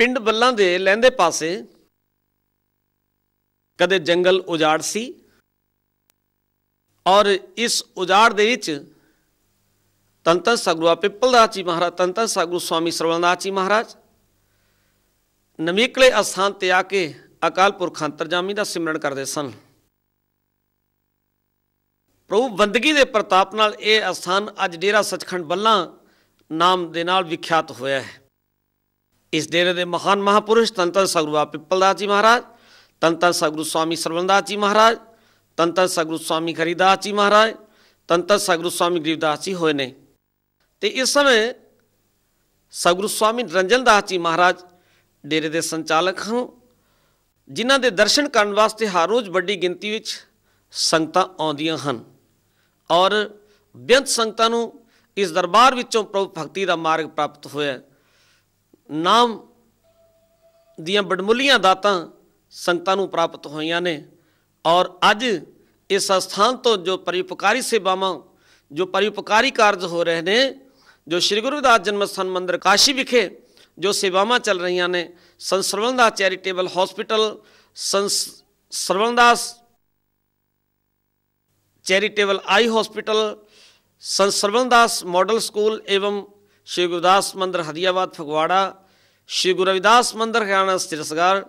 ਪਿੰਡ ਬੱਲਾਂ ਦੇ ਲਹਿੰਦੇ ਪਾਸੇ ਕਦੇ ਜੰਗਲ ਉਜਾੜ ਸੀ ਔਰ ਇਸ ਉਜਾੜ ਦੇ ਵਿੱਚ ਤੰਤਨ ਸਗਰੂਆ ਪਿੱਪਲਦਾਸ ਜੀ ਮਹਾਰਾਜ ਤੰਤਨ ਸਗਰੂ ਸਵਾਮੀ ਸਰਵਣਦਾਸ ਜੀ ਮਹਾਰਾਜ। ਨਵੀਕਲੇ ਅਸਥਾਨ ਤੇ ਆ ਕੇ ਅਕਾਲ ਪੁਰਖ ਅੰਤਰਜਾਮੀ ਦਾ ਸਿਮਰਨ ਕਰਦੇ ਸਨ। ਪ੍ਰਭੂ ਬੰਦਗੀ ਦੇ ਪ੍ਰਤਾਪ ਨਾਲ ਇਹ ਅਸਥਾਨ ਅੱਜ ਡੇਰਾ ਸਚਖੰਡ ਬੱਲਾ ਨਾਮ ਦੇ ਨਾਲ ਵਿਖਿਆਤ ਹੋਇਆ ਹੈ। ਇਸ ਡੇਰੇ ਦੇ ਮਹਾਨ ਮਹਾਪੁਰਸ਼ ਤੰਤਨ ਸਗਰੂਆ ਪਿੱਪਲਦਾਸ ਜੀ ਮਹਾਰਾਜ ਤੰਤਨ ਸਗਰੂ ਸਵਾਮੀ ਸਰਵਣਦਾਸ ਜੀ ਮਹਾਰਾਜ ਤੰਤਨ ਸਗਰੂ ਸਵਾਮੀ ਖਰੀਦਾਸ ਜੀ ਮਹਾਰਾਜ ਤੰਤਨ ਸਗਰੂ ਸਵਾਮੀ ਗਰੀਬਦਾਸ ਜੀ ਹੋਏ ਨੇ। ਤੇ ਇਸ ਸਮੇਂ ਸਗਰੂ ਸਵਾਮੀ ਰੰਜਨ ਦਾਸ ਜੀ ਮਹਾਰਾਜ ਡੇਰੇ ਦੇ ਸੰਚਾਲਕ ਹਨ, ਜਿਨ੍ਹਾਂ ਦੇ ਦਰਸ਼ਨ ਕਰਨ ਵਾਸਤੇ ਹਰ ਰੋਜ਼ ਵੱਡੀ ਗਿਣਤੀ ਵਿੱਚ ਸੰਗਤਾਂ ਆਉਂਦੀਆਂ ਹਨ। ਔਰ ਬੇਅੰਤ ਸੰਗਤਾਂ ਨੂੰ ਇਸ ਦਰਬਾਰ ਵਿੱਚੋਂ ਪ੍ਰਭੂ ਭਗਤੀ ਦਾ ਮਾਰਗ ਪ੍ਰਾਪਤ ਹੋਇਆ। ਨਾਮ ਦੀਆਂ ਬੜਮੁੱਲੀਆਂ ਦਾਤਾਂ ਸੰਗਤਾਂ ਨੂੰ ਪ੍ਰਾਪਤ ਹੋਈਆਂ ਨੇ। ਔਰ ਅੱਜ ਇਸ ਸਥਾਨ ਤੋਂ ਜੋ ਪਰਿਉਪਕਾਰੀ ਸੇਵਾਵਾਂ, ਜੋ ਪਰਿਉਪਕਾਰੀ ਕਾਰਜ ਹੋ ਰਹੇ ਨੇ, ਜੋ ਸ੍ਰੀ ਗੁਰੂ ਦਾਸ ਜਨਮ ਸਥਾਨ ਮੰਦਰ ਕਾਸ਼ੀ ਵਿਖੇ ਜੋ ਸੇਵਾਵਾਂ ਚੱਲ ਰਹੀਆਂ ਨੇ, ਸੰਤ ਸਰਵਨਦਾਸ charitable hospital, Sant ਸਰਵਨਦਾਸ charitable eye hospital, Sant Sarwandas model school ਏਵਮ ਸ਼੍ਰੀ ਗੁਰਦਾਸ ਮੰਦਿਰ ਹਦੀਆਬਾਦ, ਫਗਵਾੜਾ ਸ਼੍ਰੀ ਗੁਰੂ ਰਵਿਦਾਸ ਮੰਦਰ ਖਿਆਣਾ ਸਿਰਸਗਰ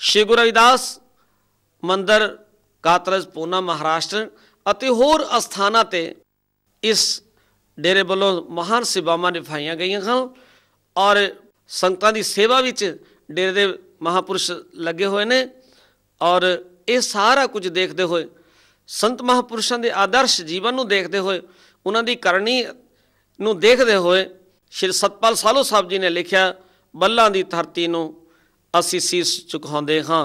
ਸ਼੍ਰੀ ਗੁਰੂ ਰਵਿਦਾਸ ਮੰਦਰ ਕਾਤਰਜ ਪੂਨਾ ਮਹਾਰਾਸ਼ਟਰ ਅਤੇ ਹੋਰ ਅਸਥਾਨਾਂ ਤੇ ਇਸ ਡੇਰੇ ਵੱਲੋਂ ਮਹਾਨ ਸੇਵਾਵਾਂ ਨਿਭਾਈਆਂ ਗਈਆਂ ਹਨ ਔਰ ਸੰਗਤਾਂ ਦੀ ਸੇਵਾ ਵਿੱਚ ਡੇਰੇ ਦੇ ਮਹਾਪੁਰਸ਼ ਲੱਗੇ ਹੋਏ ਨੇ ਔਰ ਇਹ ਸਾਰਾ ਕੁਝ ਦੇਖਦੇ ਹੋਏ ਸੰਤ ਮਹਾਪੁਰਸ਼ਾਂ ਦੇ ਆਦਰਸ਼ ਜੀਵਨ ਨੂੰ ਦੇਖਦੇ ਹੋਏ ਉਹਨਾਂ ਦੀ ਕਰਨੀ ਨੂੰ ਦੇਖਦੇ ਹੋਏ ਸ਼੍ਰੀ ਸਤਪਾਲ ਸਾਲੋ ਸਾਹਿਬ ਜੀ ਨੇ ਲਿਖਿਆ ਬੱਲਾਂ ਦੀ ਧਰਤੀ ਨੂੰ ਅਸੀਂ ਸੀਸ ਝੁਕਾਉਂਦੇ ਹਾਂ।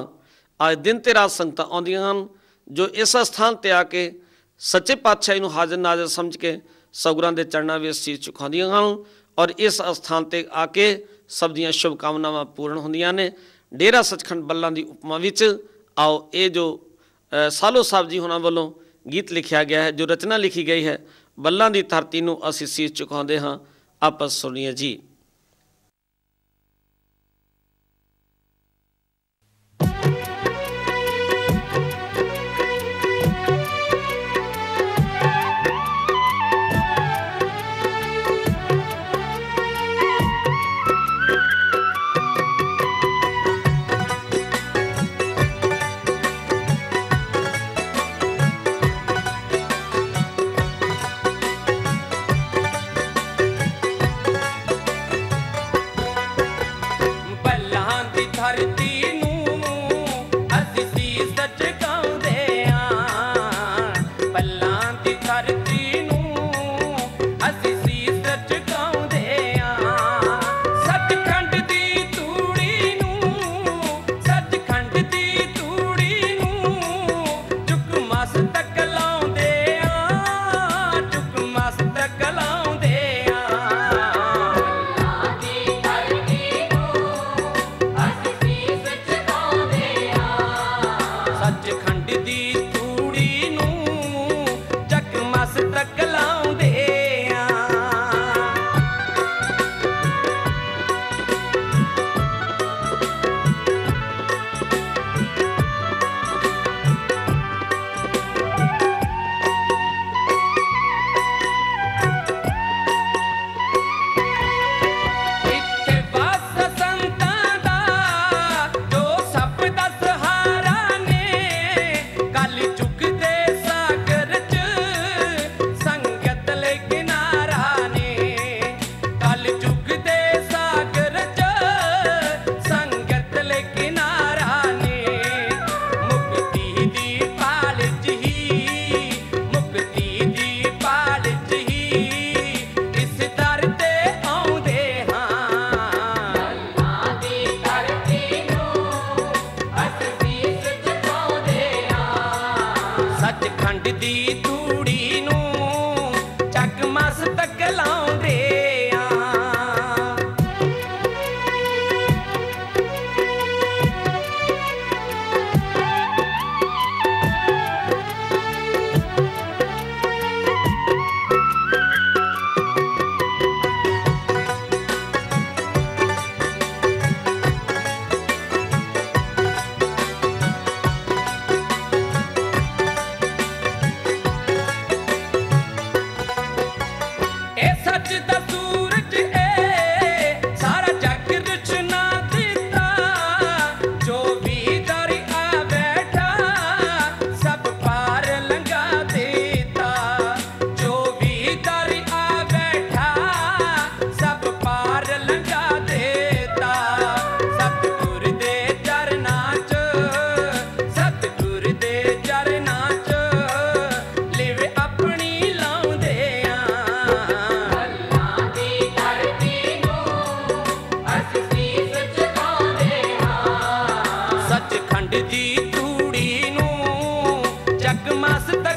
ਅੱਜ ਦਿਨ ਤੇ ਰਾਤ ਸੰਗਤਾਂ ਆਉਂਦੀਆਂ ਹਨ, ਜੋ ਇਸ ਸਥਾਨ ਤੇ ਆ ਕੇ ਸੱਚੇ ਪਾਤਸ਼ਾਹ ਨੂੰ ਹਾਜ਼ਰ ਨਾਜ਼ਰ ਸਮਝ ਕੇ ਸਗੁਰਾਂ ਦੇ ਚਰਨਾਂ ਵਿੱਚ ਸੀਸ ਝੁਕਾਉਂਦੀਆਂ ਹਨ ਔਰ ਇਸ ਸਥਾਨ ਤੇ ਆ ਕੇ ਸਭ ਦੀਆਂ ਸ਼ੁਭ ਕਾਮਨਾਵਾਂ ਪੂਰਨ ਹੁੰਦੀਆਂ ਨੇ। ਡੇਰਾ ਸੱਚਖੰਡ ਬੱਲਾਂ ਦੀ ਉਪਮਾ ਵਿੱਚ ਆਓ, ਇਹ ਜੋ ਸਾਲੋ ਸਾਹਿਬ ਜੀ ਉਹਨਾਂ ਵੱਲੋਂ ਗੀਤ ਲਿਖਿਆ ਗਿਆ ਹੈ, ਜੋ ਰਚਨਾ ਲਿਖੀ ਗਈ ਹੈ, ਬੱਲਾਂ ਦੀ ਧਰਤੀ ਨੂੰ ਅਸੀਂ ਸੀਸ ਝੁਕਾਉਂਦੇ ਹਾਂ। ਆਪਸ ਸੁਣੀਏ ਜੀ। rapidito. Jak mas tak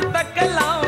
हंसत कला